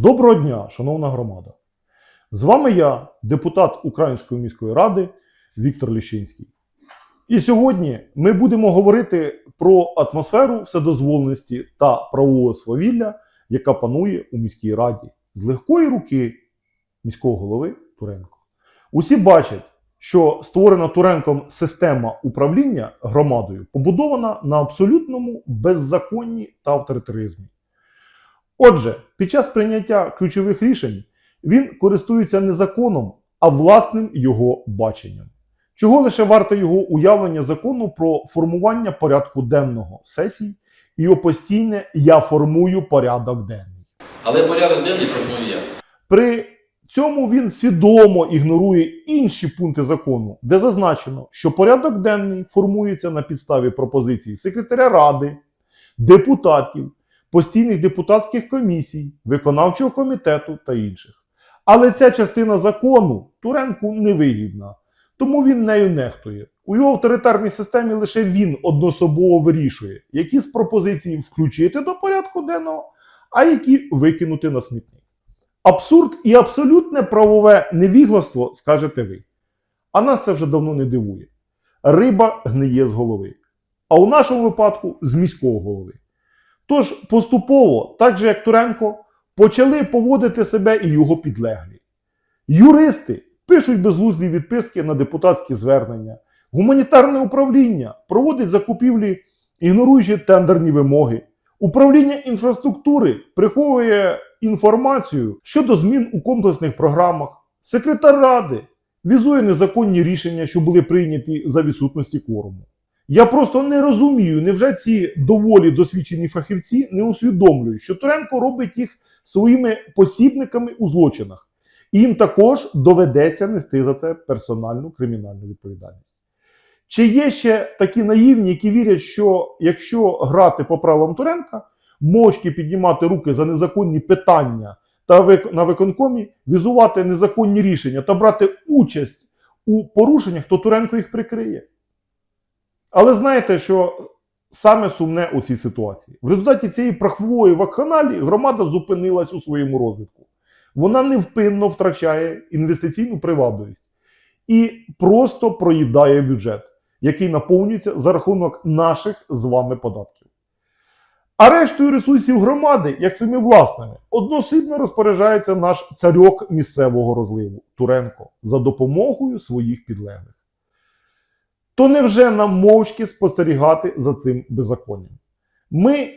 Доброго дня, шановна громада. З вами я, депутат Української міської ради Віктор Ліщинський. І сьогодні ми будемо говорити про атмосферу вседозволеності та правового свавілля, яка панує у міській раді з легкої руки міського голови Туренко. Усі бачать, що створена Туренком система управління громадою побудована на абсолютному беззаконні та авторитаризмі. Отже, під час прийняття ключових рішень він користується не законом, а власним його баченням. Чого лише варте його уявлення закону про формування порядку денного сесій і його постійне Я формую порядок денний. Але порядок денний пропоную я. При цьому він свідомо ігнорує інші пункти закону, де зазначено, що порядок денний формується на підставі пропозицій секретаря ради, депутатів, постійних депутатських комісій, виконавчого комітету та інших. Але ця частина закону Туренку невигідна, тому він нею нехтує. У його авторитарній системі лише він однособово вирішує, які з пропозицій включити до порядку денного, а які викинути на смітник. Абсурд і абсолютне правове невігластво, скажете ви. А нас це вже давно не дивує. Риба гниє з голови. А у нашому випадку з міського голови. Тож поступово, так же як Туренко, почали поводити себе і його підлеглі. Юристи пишуть безглузді відписки на депутатські звернення. Гуманітарне управління проводить закупівлі, ігноруючи тендерні вимоги. Управління інфраструктури приховує інформацію щодо змін у комплексних програмах. Секретар ради візує незаконні рішення, що були прийняті за відсутності кворуму. Я просто не розумію, невже ці доволі досвідчені фахівці не усвідомлюють, що Туренко робить їх своїми посібниками у злочинах, і їм також доведеться нести за це персональну кримінальну відповідальність. Чи є ще такі наївні, які вірять, що якщо грати по правилам Туренка, мовчки піднімати руки за незаконні питання та на виконкомі, візувати незаконні рішення та брати участь у порушеннях, то Туренко їх прикриє. Але знаєте, що саме сумне у цій ситуації? В результаті цієї прахової вакханалії громада зупинилась у своєму розвитку. Вона невпинно втрачає інвестиційну привабливість і просто проїдає бюджет, який наповнюється за рахунок наших з вами податків. А рештою ресурсів громади, як своїми власними, одноосібно розпоряджається наш царьок місцевого розливу Туренко за допомогою своїх підлеглих. То невже нам мовчки спостерігати за цим беззаконням? Ми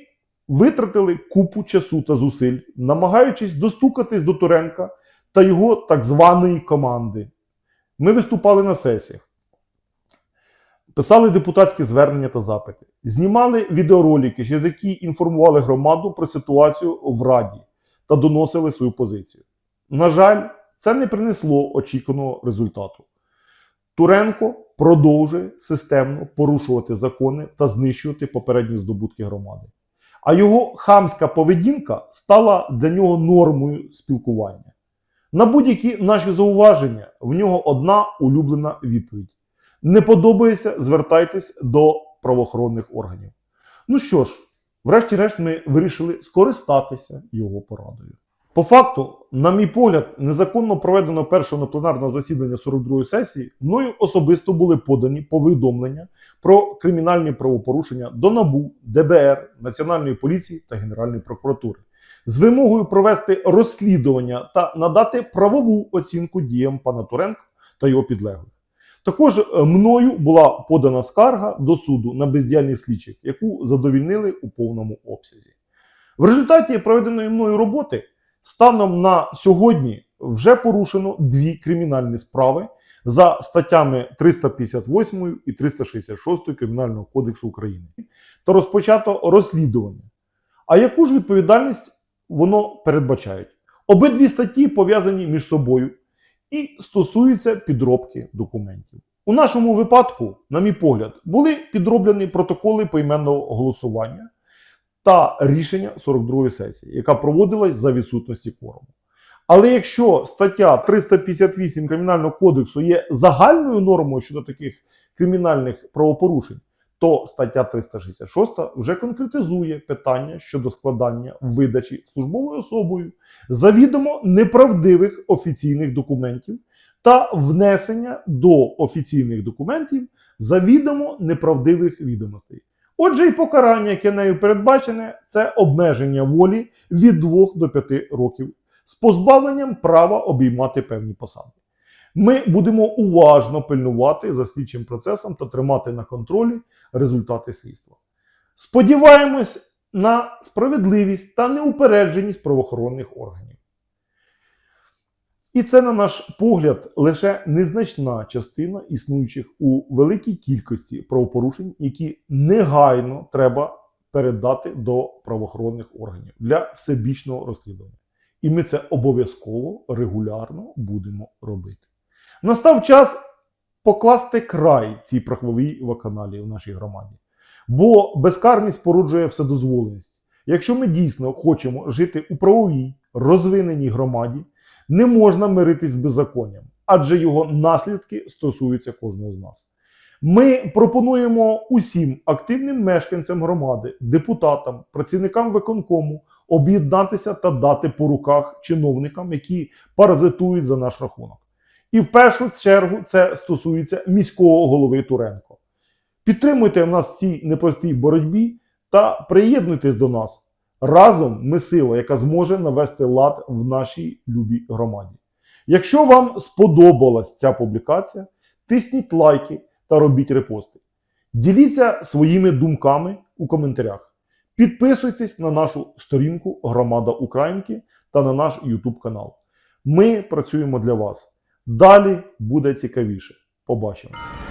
витратили купу часу та зусиль, намагаючись достукатись до Туренка та його так званої команди. Ми виступали на сесіях, писали депутатські звернення та запити, знімали відеоролики, через які інформували громаду про ситуацію в Раді та доносили свою позицію. На жаль, це не принесло очікуваного результату. Туренко продовжує системно порушувати закони та знищувати попередні здобутки громади. А його хамська поведінка стала для нього нормою спілкування. На будь-які наші зауваження в нього одна улюблена відповідь: не подобається, звертайтесь до правоохоронних органів. Ну що ж, врешті-решт, ми вирішили скористатися його порадою. По факту, на мій погляд, незаконно проведено першого пленарного засідання 42-ї сесії мною особисто були подані повідомлення про кримінальні правопорушення до НАБУ, ДБР, Національної поліції та Генеральної прокуратури з вимогою провести розслідування та надати правову оцінку діям пана Туренка та його підлеглих. Також е, мною була подана скарга до суду на бездіяльність слідчих, яку задовільнили у повному обсязі. В результаті проведеної мною роботи станом на сьогодні вже порушено дві кримінальні справи за статтями 358 і 366 Кримінального кодексу України та розпочато розслідування. А яку ж відповідальність воно передбачають? Обидві статті пов'язані між собою і стосуються підробки документів. У нашому випадку, на мій погляд, були підроблені протоколи поіменного голосування та рішення 42-ї сесії, яка проводилась за відсутності кворуму. Але якщо стаття 358 Кримінального кодексу є загальною нормою щодо таких кримінальних правопорушень, то стаття 366 вже конкретизує питання щодо складання видачі службовою особою завідомо неправдивих офіційних документів та внесення до офіційних документів завідомо неправдивих відомостей. Отже, і покарання, яке нею передбачене, це обмеження волі від 2 до 5 років з позбавленням права обіймати певні посади. Ми будемо уважно пильнувати за слідчим процесом та тримати на контролі результати слідства. Сподіваємось на справедливість та неупередженість правоохоронних органів. І це, на наш погляд, лише незначна частина існуючих у великій кількості правопорушень, які негайно треба передати до правоохоронних органів для всебічного розслідування. І ми це обов'язково регулярно будемо робити. Настав час покласти край цій праховій вакханалії в нашій громаді. Бо безкарність породжує вседозволеність. Якщо ми дійсно хочемо жити у правовій, розвиненій громаді, не можна миритись з беззаконням, адже його наслідки стосуються кожного з нас. Ми пропонуємо усім активним мешканцям громади, депутатам, працівникам виконкому об'єднатися та дати по руках чиновникам, які паразитують за наш рахунок. І в першу чергу це стосується міського голови Туренко. Підтримуйте в нас цій непростій боротьбі та приєднуйтесь до нас. Разом ми сила, яка зможе навести лад в нашій любій громаді. Якщо вам сподобалась ця публікація, тисніть лайки та робіть репости. Діліться своїми думками у коментарях. Підписуйтесь на нашу сторінку Громада Українки та на наш YouTube канал. Ми працюємо для вас. Далі буде цікавіше. Побачимось.